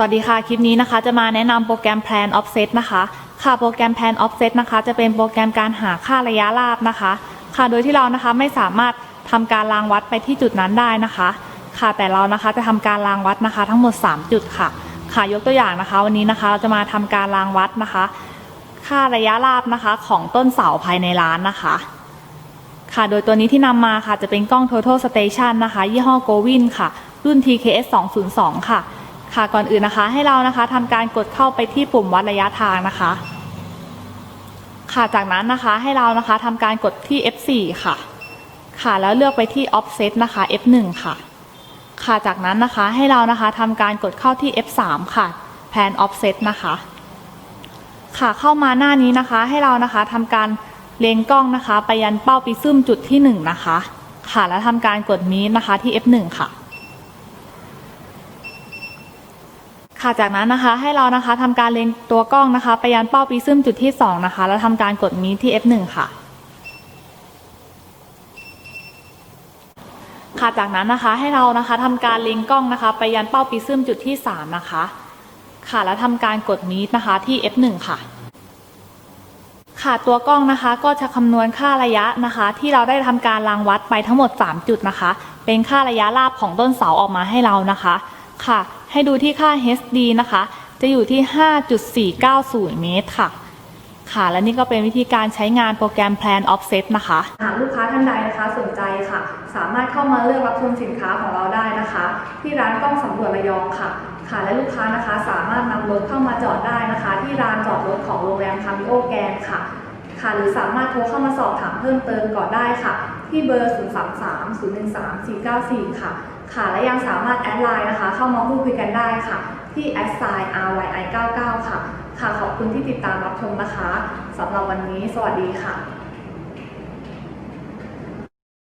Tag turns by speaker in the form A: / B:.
A: สวัสดีค่ะ คลิปนี้นะคะ จะมาแนะนำโปรแกรม Plan Offset นะคะ ค่ะ โปรแกรม Plan Offset นะคะ จะเป็นโปรแกรมการหาค่าระยะราบนะคะ ค่ะ โดยที่เรานะคะไม่สามารถทำการรางวัดไปที่จุดนั้นได้นะคะ ค่ะ แต่เรานะคะจะทำการรางวัดนะคะ ทั้งหมด 3 จุดค่ะ ค่ะ ยกตัวอย่างนะคะ วันนี้นะคะเราจะมาทำการรางวัดนะคะ ค่าระยะราบนะคะของต้นเสาภายในร้านนะคะ ค่ะ โดยตัวนี้ที่นำมาค่ะ จะเป็นกล้อง Total Station นะคะ ยี่ห้อ Govin ค่ะ รุ่น TKS 202 ค่ะ ค่ะก่อนอื่นนะคะให้เรานะคะทำการกดเข้าไปที่ปุ่มวัดระยะทางนะคะ ค่ะจากนั้นนะคะให้เรานะคะทำการกดที่ F4 ค่ะ ค่ะแล้วเลือกไปที่ Offset นะคะ F1 ค่ะ ค่ะจากนั้นนะคะให้เรานะคะทำการกดเข้าที่ F3 ค่ะ Pan Offset นะคะ ค่ะเข้ามาหน้านี้นะคะให้เรานะคะทำการเลงกล้องนะคะ ไปยันเป้าปิซึมจุดที่ 1 นะคะ ค่ะแล้วทำการกดมีนะคะที่ F1 ค่ะ ค่ะจากนั้นนะคะให้เรานะคะทำการเลงตัวกล้องนะคะ ไปยันเป้าปิซึมจุดที่ 2 นะคะ แล้วทำการกดมีดที่ F1 ค่ะ ค่ะจากนั้นนะคะให้เรานะคะทำการเลงกล้องนะคะ ไปยันเป้าปิซึมจุดที่ 3 นะคะ ค่ะแล้วทำการกดมีดนะคะที่ F1 ค่ะ ค่ะตัวกล้องนะคะก็จะคำนวณค่าระยะนะคะ ที่เราได้ทำการรางวัดไปทั้งหมด 3 จุดนะคะ เป็นค่าระยะราบของต้นเสาออกมาให้เรานะคะ ค่ะ ให้ดูที่ค่า HD นะคะ จะอยู่ที่ 5.490 เมตรค่ะค่ะ และนี่ก็เป็นวิธีการใช้งานโปรแกรม Plan Offset นะคะหากลูกค้าท่านใดนะคะสนใจค่ะ สามารถเข้ามาเลือกรับชมสินค้าของเราได้นะคะ ที่ร้านกล้องสำรวจระยองค่ะ ค่ะและลูกค้านะคะสามารถนำรถเข้ามาจอดได้นะคะ ที่ลานจอดรถของโรงแรมคามิโอแกนค่ะ ค่ะ หรือสามารถโทรเข้ามาสอบถามเพิ่มเติมก่อนได้ค่ะ ที่เบอร์ 0 3 3 0 1 3 4 9 4 ค่ะ ค่ะและยังสามารถแอดไลน์นะคะ เข้ามาพูดคุยกันได้ค่ะ ที่ s i ryi 99ค่ะ ค่ะขอบคุณที่ติดตามรับชมนะคะสำหรับวันนี้ สวัสดีค่ะ